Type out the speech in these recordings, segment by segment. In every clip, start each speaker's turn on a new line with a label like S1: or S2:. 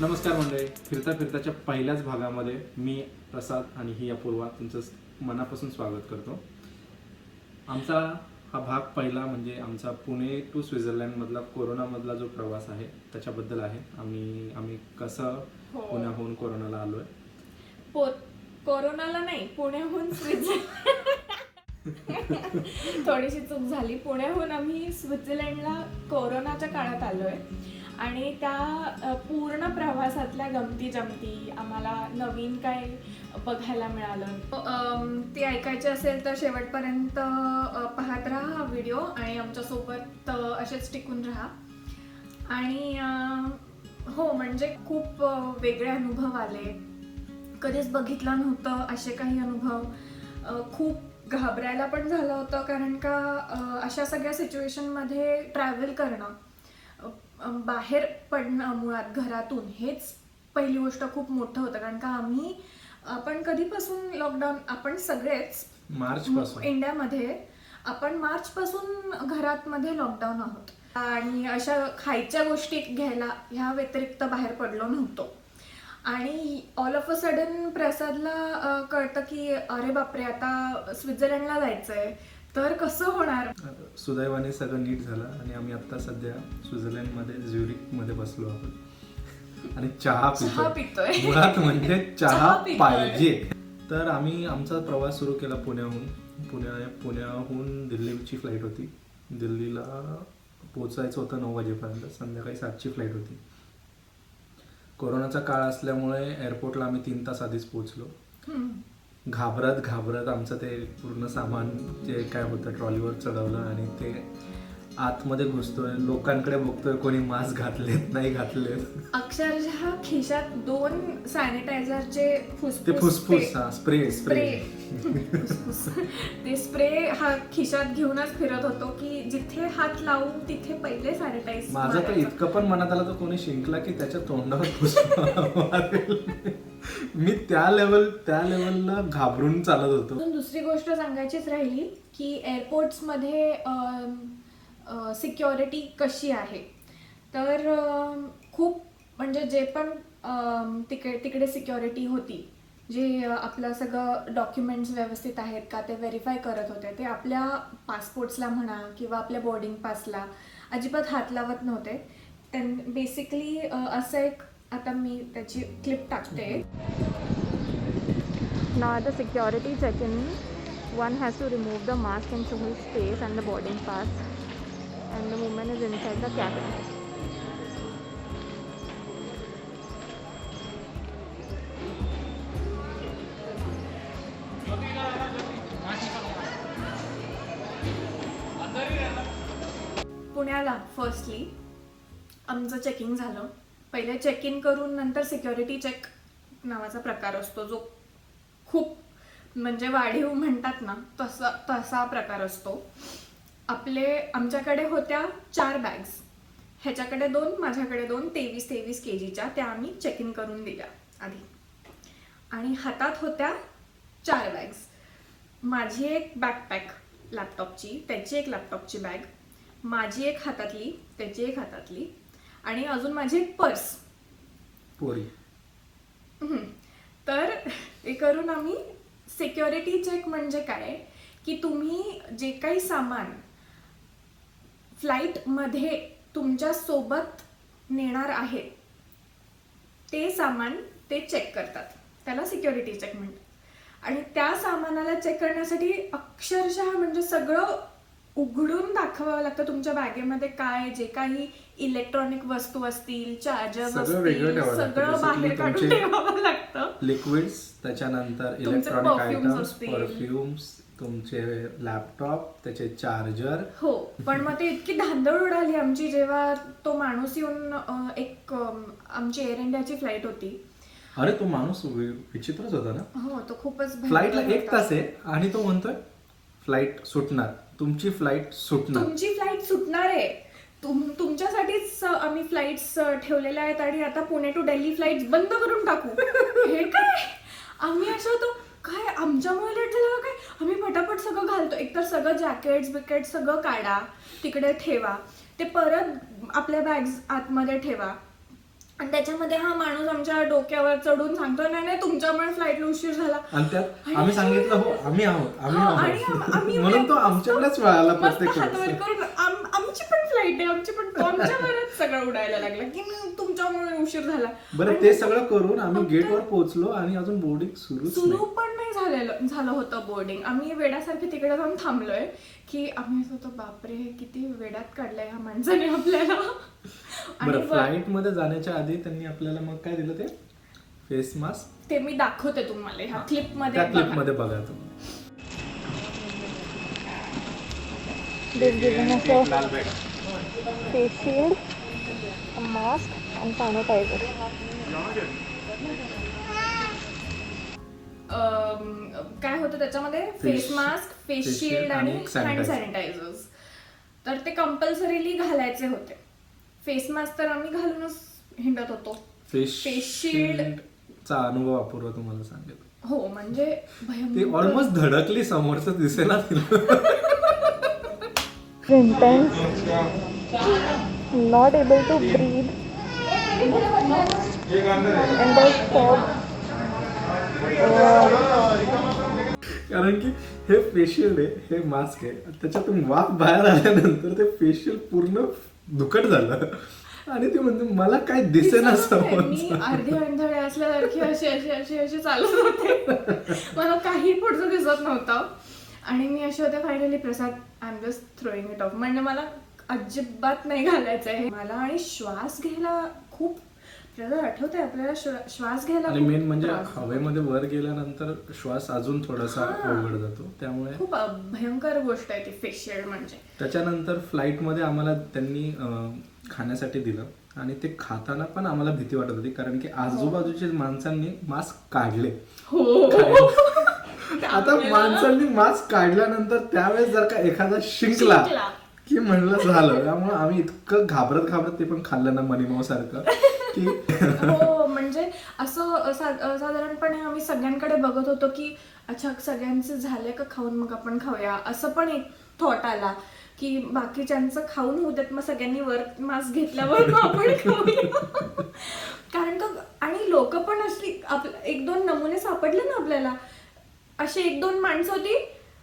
S1: नमस्कार मंडळी. फिरता फिरताच्या पहिल्याच भागामध्ये मी प्रसाद आणि ही अपूर्वा तुमचं मनापासून स्वागत करतो. आमचा हा भाग पहिला म्हणजे आमचा पुणे टू स्वित्झर्लंडमधला कोरोनामधला जो प्रवास आहे त्याच्याबद्दल आहे. आम्ही आम्ही कसं
S2: हो.
S1: पुण्याहून कोरोनाला आलोय?
S2: पो- कोरोनाला नाही पुण्याहून स्वित्झर्लंड थोडीशी चूक झाली. पुण्याहून आम्ही स्वित्झर्लंडला कोरोनाच्या काळात आलोय. आणि त्या पूर्ण प्रवासातल्या गमती जमती आम्हाला नवीन काय बघायला मिळालं. ती ते ऐकायचे असेल तर शेवटपर्यंत पाहत राहा हा व्हिडिओ आणि आमच्यासोबत असेच टिकून राहा. आणि हो म्हणजे खूप वेगळे अनुभव आले. कधीच बघितलं नव्हतं असे काही अनुभव. खूप घाबरायला पण झालं होतं कारण का अशा सगळ्या सिच्युएशनमध्ये ट्रॅव्हल करणं बाहेर पडणं मुळात घरातून हेच पहिली गोष्ट खूप मोठं होतं. कारण का आम्ही आपण कधीपासून लॉकडाऊन आपण सगळेच
S1: मार्च पासून
S2: इंडियामध्ये आपण मार्च पासून घरात मध्ये लॉकडाऊन आहोत. आणि अशा खायच्या गोष्टी घ्यायला ह्या व्यतिरिक्त बाहेर पडलो नव्हतो. आणि ऑल ऑफ अ सडन प्रसादला कळतं की अरे बापरे आता स्वित्झर्लंडला जायचंय. तर कसं होणार?
S1: सुदैवाने सगळं नीट झालं आणि आम्ही आता सध्या स्वित्झर्लंडमध्ये झ्युरिकमध्ये बसलो आहोत. आणि चहा
S2: चहा
S1: पितो
S2: पितोय.
S1: मुळात म्हणजे चहा
S2: चहा पितोय.
S1: पाहिजे. तर आम्ही आमचा प्रवास सुरू केला पुण्याहून. पुण्या पुण्याहून दिल्लीची फ्लाईट होती. दिल्लीला पोचायचं होतं नऊ वाजेपर्यंत. संध्याकाळी सातची फ्लाईट होती. कोरोनाचा काळ असल्यामुळे एअरपोर्टला आम्ही तीन तास आधीच पोहोचलो.
S2: हम्म.
S1: घाबरत घाबरत आमचं ते पूर्ण सामान जे काय होतं ट्रॉलीवर चढवलं आणि ते आतमध्ये घुसतोय. लोकांकडे बघतोय कोणी मास्क घातलेत नाही घातलेत.
S2: अक्षरशः खिशात दोन सॅनिटायझरचे
S1: ते फुसफुस हा स्प्रे
S2: स्प्रे. ते स्प्रे हा खिशात घेऊनच फिरत होतो की जिथे हात लावू तिथे पहिले सॅनिटाईज
S1: माझं तर इतकं पण मनात आलं तर कोणी शिंकला की त्याच्या तोंडावर मारेल. मी त्या लेवल त्या लेवलला घाबरून चालत होतो.
S2: अजून दुसरी गोष्ट सांगायचीच राहिली की एअरपोर्ट्समध्ये सिक्युरिटी कशी आहे? तर खूप म्हणजे जे पण तिकडे तिकडे सिक्युरिटी होती जे आपलं सगळं डॉक्युमेंट्स व्यवस्थित आहेत का ते व्हेरीफाय करत होते ते आपल्या पासपोर्ट्सला म्हणा किंवा आपल्या बोर्डिंग पासला अजिबात हात लावत नव्हते. त्यां बेसिकली असं एक आता मी त्याची क्लिप टाकते
S3: Now at the security check-in, one has to remove the mask and show his face and the boarding pass. And the woman is inside the cabin.
S2: पुण्याला फर्स्टली आमचं चेकिंग झालं पहिले चेक इन करून नंतर security check नावाचा प्रकार असतो जो खूप म्हणजे वाढीव म्हणतात ना तसा तसा प्रकार असतो. आपले आमच्याकडे होत्या चार बॅग्स ह्याच्याकडे दोन माझ्याकडे दोन तेवीस तेवीस के जीच्या त्या आम्ही चेक इन करून दिल्या आधी. आणि हातात होत्या चार बॅग्स माझी एक बॅकपॅक लॅपटॉपची त्याची एक लॅपटॉपची बॅग माझी एक हातातली त्याची एक हातातली. आणि अजून माझी एक पर्स.
S1: पोरी.
S2: तर ते करून आम्ही सिक्युरिटी चेक म्हणजे काय? की तुम्ही जे काही सामान फ्लाईटमध्ये तुमच्यासोबत नेणार आहेत ते सामान ते चेक करतात. त्याला सिक्युरिटी चेक म्हणतात. आणि त्या सामानाला चेक करण्यासाठी अक्षरशः म्हणजे सगळं उघडून दाखवावं लागतं तुमच्या बॅगेमध्ये काय जे काही इलेक्ट्रॉनिक वस्तू असतील
S1: सगळं वेगळं
S2: असतील
S1: ठेवावं लागतं.
S2: सगळं बाहेर काढून
S1: तुमचे-
S2: ठेवावं लागतं.
S1: लिक्विड्स त्याच्यानंतर
S2: तुमचे
S1: इलेक्ट्रॉनिक
S2: perfumes
S1: आयटम्स
S2: असतील.
S1: परफ्युम्स तुमचे लॅपटॉप त्याचे चार्जर
S2: हो पण मग ते इतकी धांदळ उडाली आमची जेव्हा तो माणूस येऊन अ, एक आमची एअर इंडियाची फ्लाईट होती.
S1: अरे तो माणूस वि- विचित्रच होता ना?
S2: हो तो खूपच भयंकर
S1: फ्लाईटला एक
S2: होता.
S1: तास आहे आणि तो म्हणतोय फ्लाईट सुटणार. तुमची फ्लाईट सुटणार.
S2: तुमची फ्लाईट सुटणार आहे. तुम तुमच्यासाठीच आम्ही फ्लाईट्स ठेवलेल्या आहेत आणि आता पुणे टू दिल्ली फ्लाईट्स बंद करून टाकू. हे काय? आम्ही असं होतो काय आमच्यामुळे लेट झालं काय? आम्ही पटापट सगळं घालतो. एकतर सगळं जॅकेट्स बिकेट सगळं काढा. तिकडे ठेवा. ते परत आपल्या बॅग्स आतमध्ये ठेवा. आणि त्याच्यामध्ये हा माणूस आमच्या डोक्यावर चढून सांगतो नाही नाही तुमच्यामुळे फ्लाईटला उशीर झाला.
S1: आणि त्यात आम्ही सांगितलं हो आम्ही आहोत आम्ही आहोत. म्हणून तो आमच्याकडेच वळाला प्रत्येक
S2: आमची पण फ्लाईट आहे आमची पण आमच्यावरच सगळं उडायला लागला की "नाही, तुमच्यामुळे उशीर झाला.
S1: बरं ते सगळं करून आम्ही गेटवर पोहोचलो आणि अजून बोर्डिंग
S2: सुरू
S1: नाही.
S2: पण नाही झालेलं झालं होतं बोर्डिंग आम्ही वेड्यासारखे तिकडे जाऊन थांबलोय की आम्ही असं होतो बापरे हे किती वेड्यात काढलंय ह्या माणसाने आपल्याला. आणि
S1: बरं फ्लाईटमध्ये जाण्याच्या आधी त्यांनी आपल्याला मग काय दिलं ते? फेस मास्क
S2: ते मी दाखवते तुम्हाला ह्या क्लिपमध्ये
S1: त्या क्लिप. मध्ये बघा तो.
S3: They've given us a face shield,
S2: काय होतं त्याच्यामध्ये? Face mask face
S1: face
S2: shield
S1: shield
S2: आणि हँड. सॅनिटायझर्स तर ते कंपल्सरीली घालायचे होते. फेस मास्क तर आम्ही घालूनच हिंडत होतो.
S1: Face
S2: Face shield.
S1: चा अनुभव अपूर्व तुम्हाला सांगेल.
S2: हो म्हणजे
S1: ऑलमोस्ट धडकली समोरच दिसेना तिला.
S3: Intense, not able to breathe, and the fog.
S1: कारण की हे फेशियल आहे हे मास्क आहे. त्याच्यातून वाफ बाहेर आल्यानंतर ते फेशियल पूर्ण दुखट झालं. आणि ती म्हणते मला काय दिसेना
S2: अर्धे अंधळे असल्यासारखी अशी अशी अशी अशी चालत होते. मला काही पुढचं दिसत नव्हतं. आणि मी असे होते finally Prasad I am just throwing it off म्हणजे मला अजिबात नाही घालायचं आहे मला आणि श्वास घ्यायला खूप प्रसाद आठवतंय आपल्याला श्वा- श्वास घ्यायला
S1: आणि मेन म्हणजे. हवेमध्ये वर गेल्यानंतर श्वास अजून थोडासा
S2: हा.
S1: अवघड जातो. त्यामुळे
S2: खूप भयंकर गोष्ट आहे ती फेशियल म्हणजे.
S1: त्याच्यानंतर फ्लाईटमध्ये आम्हाला त्यांनी खाण्यासाठी दिलं. आणि ते खाताना पण आम्हाला भीती वाटत होती कारण की आजूबाजूच्या माणसांनी मास्क काढले.
S2: हो.
S1: आता माणसांनी मास्क काढल्यानंतर त्यावेळेस जर का एखादा शिंकला. की म्हणलं झालं. त्यामुळे आम्ही इतकं घाबरत घाबरत ते पण खाल्लं ना मनीमाव सारखं
S2: हो म्हणजे असं साधारणपणे आम्ही सगळ्यांकडे बघत होतो की अच्छा सगळ्यांचे झाले का खाऊन मग आपण खाऊया? असं पण एक थॉट आला की बाकीच्यांचं खाऊन होऊ देत मग सगळ्यांनी वर मास्क घेतल्यावर मग आपण खाऊया. कारण का आणि लोक पण आप एक दोन नमुने सापडले ना आपल्याला. अशी एक दोन माणसं होती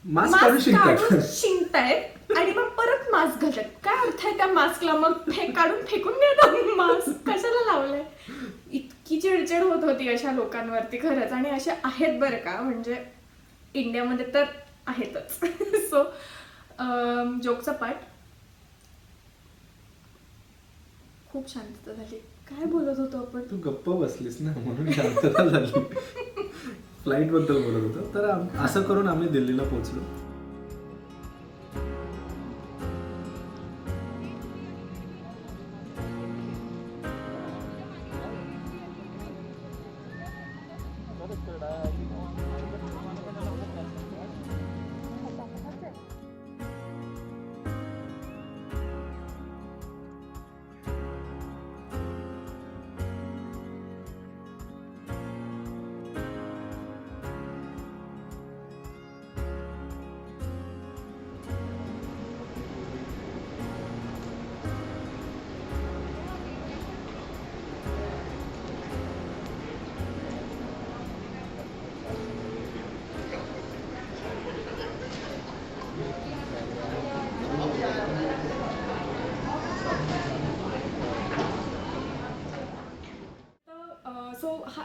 S1: Mask काढून शिंकतायत.
S2: काढून शिंकतायत आणि मग परत मास्क घालतात. काय अर्थ आहे त्या मास्कला मग फे काढून फेकून देतात मास्क कशाला लावलंय? इतकी चिडचिड होत होती अशा लोकांवरती खरंच. आणि असे आहेत बरं का. म्हणजे इंडियामध्ये तर आहेतच. सो जोकचा पाठ खूप शांतता झाली. काय बोलत होतो आपण?
S1: तू गप्प बसलीस ना म्हणून शांतता झाली. फ्लाईटबद्दल बोलत होतो. तर असं करून आम्ही दिल्लीला पोहोचलो.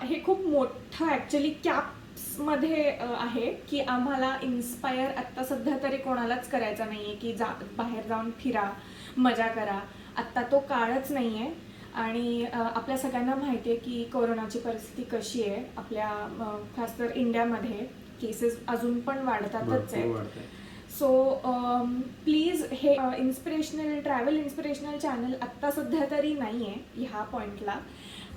S2: हे खूप मोठं ॲक्च्युली कॅप्समध्ये आहे की आम्हाला इन्स्पायर आत्ता सध्या तरी कोणालाच करायचा नाही आहे की जा बाहेर जाऊन फिरा मजा करा. आत्ता तो काळच नाही आहे आणि आपल्या सगळ्यांना माहिती आहे की कोरोनाची परिस्थिती कशी आहे. आपल्या खास तर इंडियामध्ये केसेस अजून पण वाढतातच आहेत.
S1: वाढतंय.
S2: सो प्लीज हे इन्स्पिरेशनल ट्रॅव्हल इन्स्पिरेशनल चॅनल आत्ता सध्या तरी नाही आहे ह्या पॉईंटला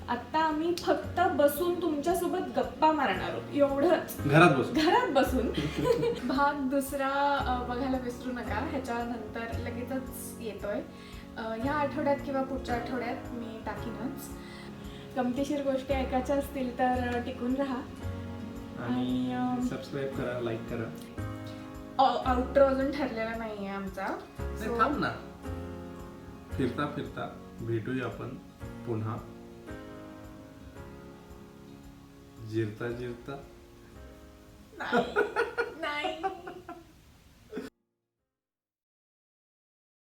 S2: आत्ता आम्ही फक्त बसून तुमच्यासोबत गप्पा मारणार आहोत. एवढंच.
S1: घरात बसू
S2: घरात बसून. भाग दुसरा अ, बघायला विसरू नका. ह्याच्यानंतर लगेचच येतोय. अ, ह्या आठवड्यात किंवा पुढच्या आठवड्यात मी टाकीनच. गमतीशीर गोष्टी ऐकायच्या असतील तर टिकून राहा. आणि, अं,
S1: आणि सबस्क्राईब करा लाईक करा.
S2: आउटरो अजून ठरलेला नाहीये आमचा.
S1: नाही,
S2: So,
S1: थांब ना. फिरता फिरता भेटूया आपण पुन्हा. जिरता जिरता.
S2: नाही.